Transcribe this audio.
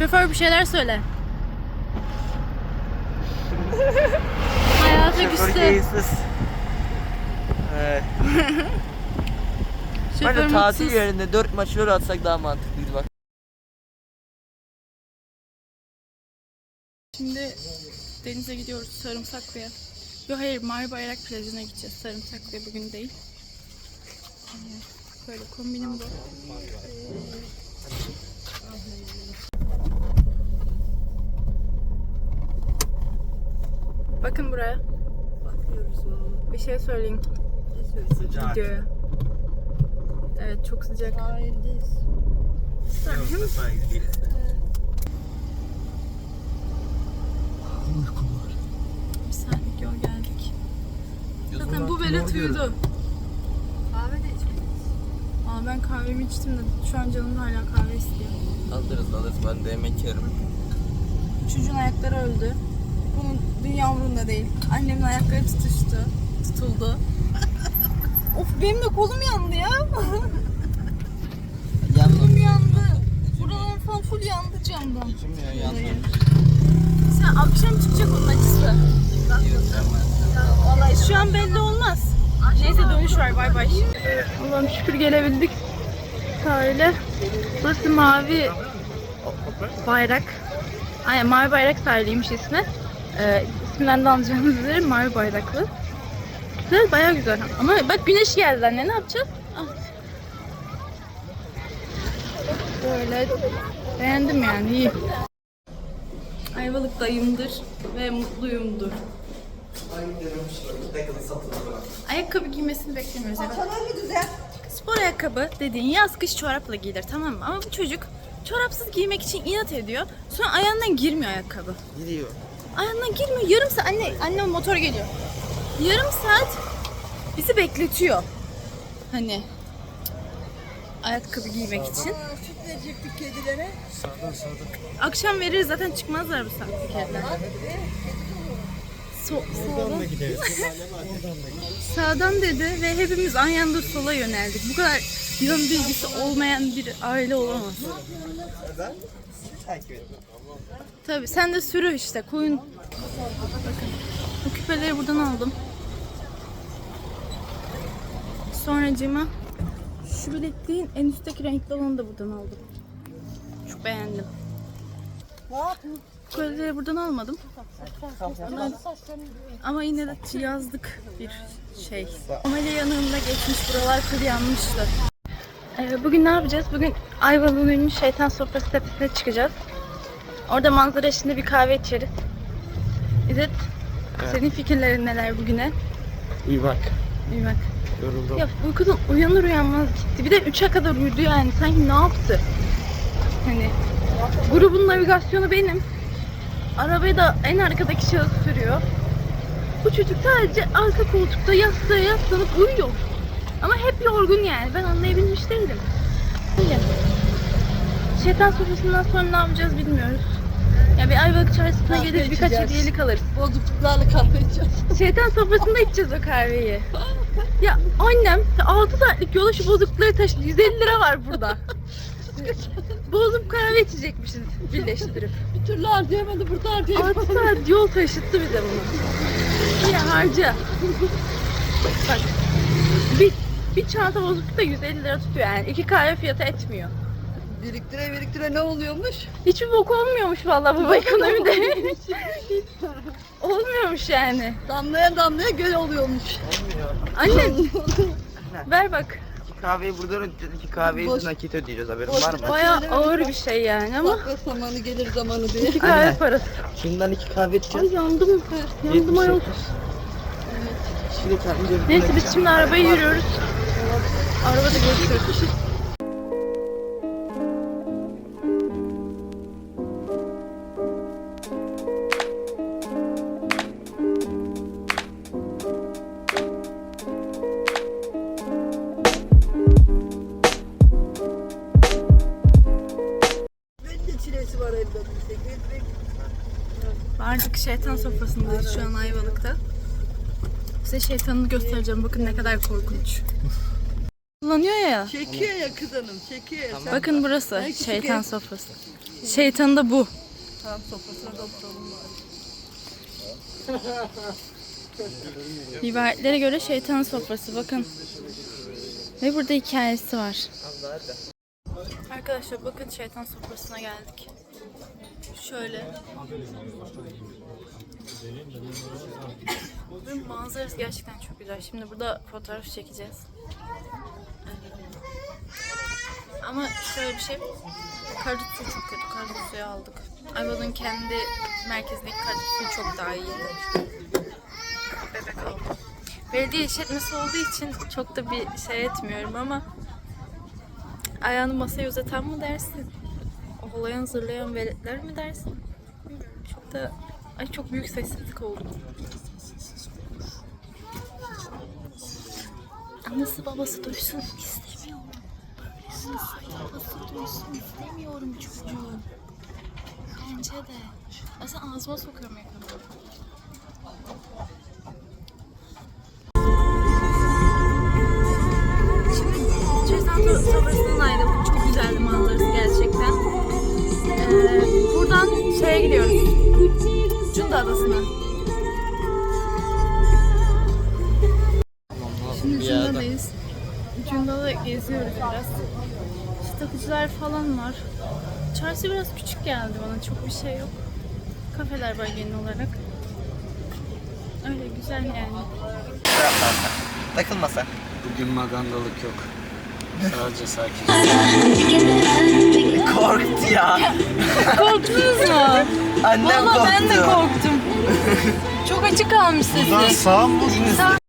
Şoför bir şeyler söyle. Hayata şoför küstü. keyifsiz. Evet. Şoför Bence tatil mutsuz. yerinde 4 maç öyle atsak daha mantıklıydı bak. Şimdi denize gidiyoruz Sarımsaklı'ya. Yok hayır Mavi Bayrak plajına gideceğiz. Sarımsaklı'ya bugün değil. Ee, Böyle kombinim bu. Bakın buraya. Bakıyoruz o. Bir şey söyleyeyim Ne söyleyeyim? videoya. Evet çok sıcak. Sahildeyiz. Bir saniye yol geldik. Zaten bu Berat uyudu. Kahve de içmeyiz. Aa ben kahvemi içtim de şu an canım hala kahve istiyor. Alırız alırız ben de yemek yerim. Çocuğun ayakları öldü. Dünya umurunda değil. Annemin ayakları tutuştu. Tutuldu. of benim de kolum yandı ya. kolum yandı. Buralar falan full yandı camdan. Kim ya. Sen akşam çıkacak onun acısı. Vallahi şu an belli olmaz. Neyse dönüş var bay bay. Allah'ım şükür gelebildik sahile. Burası mavi bayrak. Aynen mavi bayrak sahiliymiş ismi. Ee, de anlayacağınız üzere mavi bayraklı. Güzel bayağı güzel. Ama bak güneş geldi anne ne yapacağız? Ah. Böyle beğendim yani iyi. Ayvalık dayımdır ve mutluyumdur. Ayakkabı giymesini beklemiyoruz. Çanağı güzel. Spor ayakkabı dediğin yaz kış çorapla giyilir tamam mı? Ama bu çocuk çorapsız giymek için inat ediyor. Sonra ayağından girmiyor ayakkabı. Ayağından girmiyor. Yarım saat anne annem motor geliyor. Yarım saat bizi bekletiyor. Hani ayakkabı giymek için. Aa, süt verecektik kedilere. Akşam veririz zaten çıkmazlar bu saatte kediler. So, sağdan. Sağdan dedi ve hepimiz aynı anda sola yöneldik. Bu kadar yön bilgisi olmayan bir aile olamaz. Tabii sen de sürü işte koyun. Bakın bu küpeleri buradan aldım. Sonracığıma şu bilekliğin en üstteki renkli olanı da buradan aldım. Çok beğendim. Kolyeleri buradan almadım. Ama, ama yine de yazlık bir şey. Amelya yanığında geçmiş buralar full yanmıştı. Ee, bugün ne yapacağız? Bugün Ayvalık'ın ünlü şeytan sofrası tepesine çıkacağız. Orada manzara eşliğinde bir kahve içeriz. İzzet, senin fikirlerin neler bugüne? İyi bak. İyi bak. Yoruldum. Ya uykudan uyanır uyanmaz gitti. Bir de 3'e kadar uyudu yani. Sanki ne yaptı? Hani grubun navigasyonu benim. Arabayı da en arkadaki şahıs sürüyor. Bu çocuk sadece arka koltukta yastığa yaslanıp uyuyor. Yorgun yani. Ben anlayabilmiş değilim. Öyle. Şeytan sofrasından sonra ne yapacağız bilmiyoruz. Ya bir Ayvalık çarşısına Kahve gelir birkaç içeceğiz. hediyelik alırız. Bozukluklarla kahve içeceğiz. Şeytan sofrasında içeceğiz o kahveyi. Ya annem 6 saatlik yola şu bozukları taşıdı. 150 lira var burada. Bozup kahve içecekmişiz birleştirip. Bir türlü harcayamadı burada harcayamadı. 6 saat yol taşıttı bize bunu. İyi harca. Bak bir, bir çanta bozukluk da 150 lira tutuyor yani. iki kahve fiyatı etmiyor. Biriktire biriktire ne oluyormuş? Hiçbir bok olmuyormuş vallahi bu ekonomide. Olmuyormuş yani. Damlaya damlaya göl oluyormuş. Anne ver bak. İki kahveyi buradan ödeyeceğiz. iki kahveyi Boş- nakit ödeyeceğiz haberin Boş- var mı? Bayağı ağır bir şey yani ama Sakla zamanı gelir zamanı diye. iki kahve Anne. parası. Şimdiden iki kahve Ay içeceğiz. yandım. Yandım ayol. Neyse biz şimdi arabaya yürüyoruz. Arabada görüşürüz. Vardık şeytan sofrasındayız şu an Ayvalık'ta. Size şeytanını göstereceğim. Bakın ne kadar korkunç. kullanıyor ya. Çekiyor ya kız hanım çekiyor ya. Sen Bakın burası küçük şeytan ev- sofrası. Şeytanı da bu. tam sofrasına da oturalım bari. Rivayetlere göre şeytanın sofrası bakın. Ve burada hikayesi var. Arkadaşlar bakın şeytan sofrasına geldik. Şöyle. Buranın manzarası gerçekten çok güzel. Şimdi burada fotoğraf çekeceğiz. Ama şöyle bir şey. Kardut suyu çok kötü. Kardut suyu aldık. Ayvalık'ın kendi merkezindeki kardut suyu çok daha iyi. Bebek aldım. Belediye işletmesi olduğu için çok da bir şey etmiyorum ama ayağını masaya uzatan mı dersin? O olayı hazırlayan veletler mi dersin? Çok da ay çok büyük sessizlik oldu. Anası babası duysun istemiyorum. Anası babası duysun istemiyorum çocuğum. Bence de. Aslında ağzıma sokuyorum ekranı. Adası'na. Şimdi Cunda'dayız. Cunda'da geziyoruz biraz. İşte takıcılar falan var. Çarşı biraz küçük geldi bana. Çok bir şey yok. Kafeler var genel olarak. Öyle güzel yani. Takılmasa. Bugün magandalık yok. Sadece sakin. Korktu ya. Korktunuz mu? Annem Valla korktu. ben de korktum. Çok açık kalmış sesi. sağ mı? Sağ.